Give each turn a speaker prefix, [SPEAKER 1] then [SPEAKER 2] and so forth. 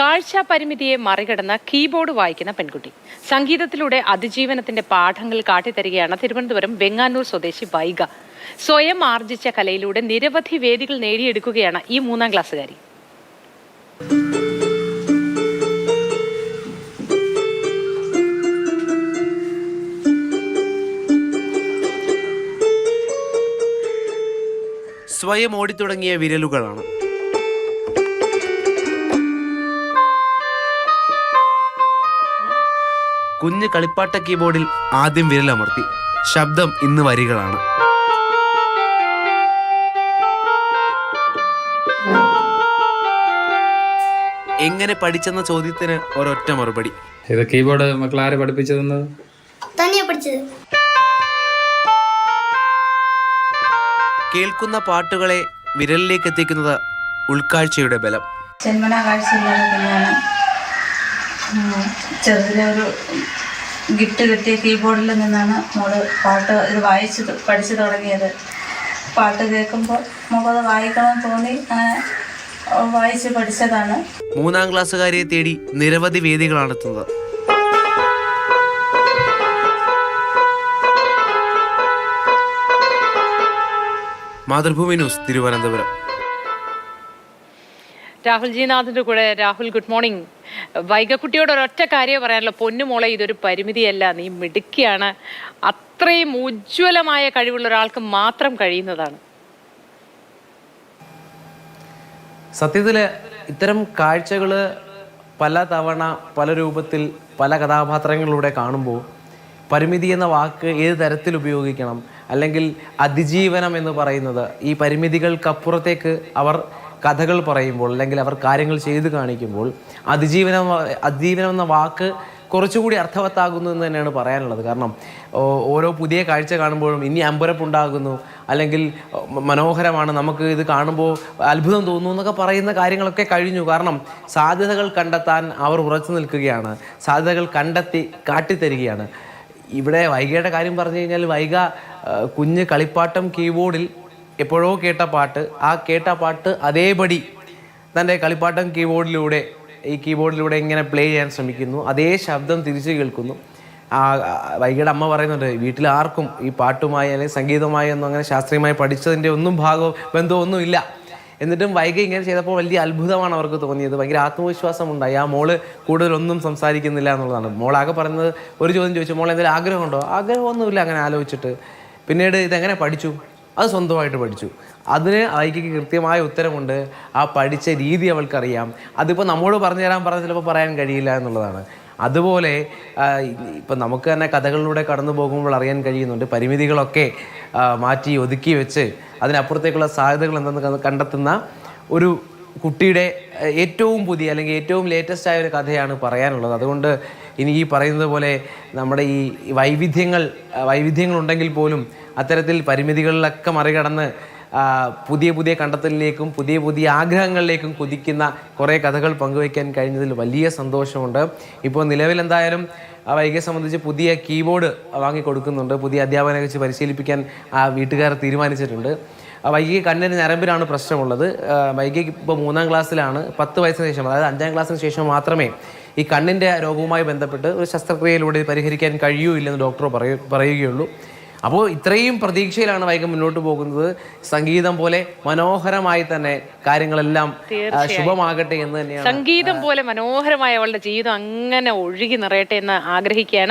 [SPEAKER 1] കാഴ്ച പരിമിതിയെ മറികടന്ന കീബോർഡ് വായിക്കുന്ന പെൺകുട്ടി. സംഗീതത്തിലൂടെ അതിജീവനത്തിന്റെ പാഠങ്ങൾ കാട്ടിത്തരികയാണ് തിരുവനന്തപുരം വെങ്ങാനൂർ സ്വദേശി വൈഗ. സ്വയം ആർജിച്ച കലയിലൂടെ നിരവധി വേദികൾ നേടിയെടുക്കുകയാണ് ഈ മൂന്നാം ക്ലാസ്സുകാരി.
[SPEAKER 2] സ്വയം ഓടിത്തുടങ്ങിയ വിരലുകളാണ്. കുഞ്ഞ് കളിപ്പാട്ട കീബോർഡിൽ ആദ്യം വിരലമർത്തി. ശബ്ദം ഇന്ന് വരികളാണ്. എങ്ങനെ പഠിച്ചെന്ന ചോദ്യത്തിന് ഒരൊറ്റ മറുപടി.
[SPEAKER 3] ഇത് കീബോർഡ് മക്കൾ ആര് പഠിപ്പിച്ചതെന്ന്?
[SPEAKER 2] കേൾക്കുന്ന പാട്ടുകളെ വിരലിലേക്ക് എത്തിക്കുന്നത് ഉൾക്കാഴ്ചയുടെ ബലം.
[SPEAKER 4] ജന്മന കാഴ്ചയില്ലാതെ തന്നെയാണ്. ഒരു ഗിഫ്റ്റ് കിട്ടിയ കീബോർഡിൽ നിന്നാണ് മോൾ പാട്ട് ഇത് വായിച്ച് പഠിച്ചു തുടങ്ങിയത്. പാട്ട് കേൾക്കുമ്പോൾ മോളത് വായിക്കണം തോന്നി വായിച്ച് പഠിച്ചതാണ്.
[SPEAKER 2] മൂന്നാം ക്ലാസ്സുകാരെ തേടി നിരവധി വേദികളാണ് എത്തുന്നത്. മാതൃഭൂമി ന്യൂസ് തിരുവനന്തപുരം.
[SPEAKER 1] രാഹുൽ ജീനാഥിന്റെ കൂടെ. രാഹുൽ ഗുഡ് മോർണിംഗ് വൈകക്കുട്ടിയോട് ഒരൊറ്റ കാര്യം പറയാനുള്ളൂ. പൊന്നുമോളെ ഇതൊരു പരിമിതിയല്ല. നീ മിടുക്കിയാണ്. അത്രയും ഉജ്ജ്വലമായ കഴിവുള്ള ഒരാൾക്ക് മാത്രം കഴിയുന്നതാണ്.
[SPEAKER 5] സത്യത്തിൽ ഇത്തരം കാഴ്ചകൾ പല തവണ പല രൂപത്തിൽ പല കഥാപാത്രങ്ങളിലൂടെ കാണുമ്പോൾ പരിമിതി എന്ന വാക്ക് ഏത് തരത്തിൽ ഉപയോഗിക്കണം? അല്ലെങ്കിൽ അതിജീവനം എന്ന് പറയുന്നത് ഈ പരിമിതികൾക്കപ്പുറത്തേക്ക് അവർ കഥകൾ പറയുമ്പോൾ അല്ലെങ്കിൽ അവർ കാര്യങ്ങൾ ചെയ്തു കാണിക്കുമ്പോൾ അതിജീവനം അതിജീവനം എന്ന വാക്ക് കുറച്ചുകൂടി അർത്ഥവത്താകുന്നു എന്ന് തന്നെയാണ് പറയാനുള്ളത്. കാരണം ഓരോ പുതിയ കാഴ്ച കാണുമ്പോഴും ഇനി അമ്പരപ്പുണ്ടാകുന്നു. അല്ലെങ്കിൽ മനോഹരമാണ് നമുക്ക് ഇത് കാണുമ്പോൾ അത്ഭുതം തോന്നുന്നു എന്നൊക്കെ പറയുന്ന കാര്യങ്ങളൊക്കെ കഴിഞ്ഞു. കാരണം സാധ്യതകൾ കണ്ടെത്താൻ അവർ ഉറച്ചു നിൽക്കുകയാണ്. സാധ്യതകൾ കണ്ടെത്തി കാട്ടിത്തരികയാണ്. ഇവിടെ വൈഗയുടെ കാര്യം പറഞ്ഞു കഴിഞ്ഞാൽ വൈഗ കുഞ്ഞ് കളിപ്പാട്ടം കീബോർഡിൽ എപ്പോഴോ കേട്ട പാട്ട് ആ കേട്ട പാട്ട് അതേപടി തന്റെ കളിപ്പാട്ടം കീബോർഡിലൂടെ ഈ കീബോർഡിലൂടെ ഇങ്ങനെ പ്ലേ ചെയ്യാൻ ശ്രമിക്കുന്നു. അതേ ശബ്ദം തിരിച്ചു കേൾക്കുന്നു. ആ വൈകിയുടെ അമ്മ പറയുന്നുണ്ട് വീട്ടിൽ ആർക്കും ഈ പാട്ടുമായി അല്ലെങ്കിൽ സംഗീതമായി ഒന്നും അങ്ങനെ ശാസ്ത്രീയമായി പഠിച്ചതിന്റെ ഒന്നും ഭാഗവും ബന്ധവും ഒന്നും ഇല്ല. എന്നിട്ടും വൈകി ഇങ്ങനെ ചെയ്തപ്പോൾ വലിയ അത്ഭുതമാണ് അവർക്ക് തോന്നിയത്. ഭയങ്കര ആത്മവിശ്വാസം ഉണ്ടായി ആ മോൾ കൂടുതലൊന്നും സംസാരിക്കുന്നില്ല എന്നുള്ളതാണ്. മോളാകെ പറയുന്നത് ഒരു ചോദ്യം ചോദിച്ചു മോൾ എന്തെങ്കിലും ആഗ്രഹമുണ്ടോ? ആഗ്രഹമൊന്നുമില്ല അങ്ങനെ ആലോചിച്ചിട്ട്. പിന്നീട് ഇതെങ്ങനെ പഠിച്ചു? അത് സ്വന്തമായിട്ട് പഠിച്ചു. അതിന് വൈകിക്ക് കൃത്യമായ ഉത്തരമുണ്ട്. ആ പഠിച്ച രീതി അവൾക്കറിയാം. അതിപ്പോൾ നമ്മോട് പറഞ്ഞു തരാൻ പറഞ്ഞാൽ ചിലപ്പോൾ പറയാൻ കഴിയില്ല എന്നുള്ളതാണ്. അതുപോലെ ഇപ്പം നമുക്ക് തന്നെ കഥകളിലൂടെ കടന്നു പോകുമ്പോൾ അറിയാൻ കഴിയുന്നുണ്ട്. പരിമിതികളൊക്കെ മാറ്റി ഒതുക്കി വെച്ച് അതിനപ്പുറത്തേക്കുള്ള സാധ്യതകൾ എന്തെന്ന് കണ്ട- കണ്ടെത്തുന്ന ഒരു കുട്ടിയുടെ ഏറ്റവും പുതിയ അല്ലെങ്കിൽ ഏറ്റവും ലേറ്റസ്റ്റ് ആയ ഒരു കഥയാണ് പറയാനുള്ളത്. അതുകൊണ്ട് ഇനി ഈ പറയുന്നത് പോലെ നമ്മുടെ ഈ വൈവിധ്യങ്ങൾ വൈവിധ്യങ്ങളുണ്ടെങ്കിൽ പോലും അത്തരത്തിൽ പരിമിതികളിലൊക്കെ മറികടന്ന് പുതിയ പുതിയ കണ്ടെത്തലിലേക്കും പുതിയ പുതിയ ആഗ്രഹങ്ങളിലേക്കും കുതിക്കുന്ന കുറേ കഥകൾ പങ്കുവയ്ക്കാൻ കഴിഞ്ഞതിൽ വലിയ സന്തോഷമുണ്ട്. ഇപ്പോൾ നിലവിൽ എന്തായാലും വൈകിയെ സംബന്ധിച്ച് പുതിയ കീബോർഡ് വാങ്ങിക്കൊടുക്കുന്നുണ്ട്. പുതിയ അധ്യാപകനെ വെച്ച് പരിശീലിപ്പിക്കാൻ ആ വീട്ടുകാർ തീരുമാനിച്ചിട്ടുണ്ട്. ആ വൈകി കണ്ണിന് ഞരമ്പിലാണ് പ്രശ്നമുള്ളത്. ആ, വൈകി ഇപ്പോൾ മൂന്നാം ക്ലാസ്സിലാണ്. പത്ത് വയസ്സിന് ശേഷം അതായത് അഞ്ചാം ക്ലാസ്സിന് ശേഷം മാത്രമേ ഈ കണ്ണിന്റെ രോഗവുമായി ബന്ധപ്പെട്ട് ഒരു ശസ്ത്രക്രിയയിലൂടെ പരിഹരിക്കാൻ കഴിയൂ ഇല്ലെന്ന് ഡോക്ടർ പറയ പറയുകയുള്ളൂ. അപ്പോൾ ഇത്രയും പ്രതീക്ഷയിലാണ് വൈകം മുന്നോട്ട് പോകുന്നത്. സംഗീതം പോലെ മനോഹരമായി തന്നെ കാര്യങ്ങളെല്ലാം ശുഭമാകട്ടെ എന്ന് തന്നെയാണ്
[SPEAKER 1] സംഗീതം പോലെ മനോഹരമായ അവളുടെ ജീവിതം അങ്ങനെ ഒഴുകി നിറയട്ടെ എന്ന് ആഗ്രഹിക്കുകയാണ്.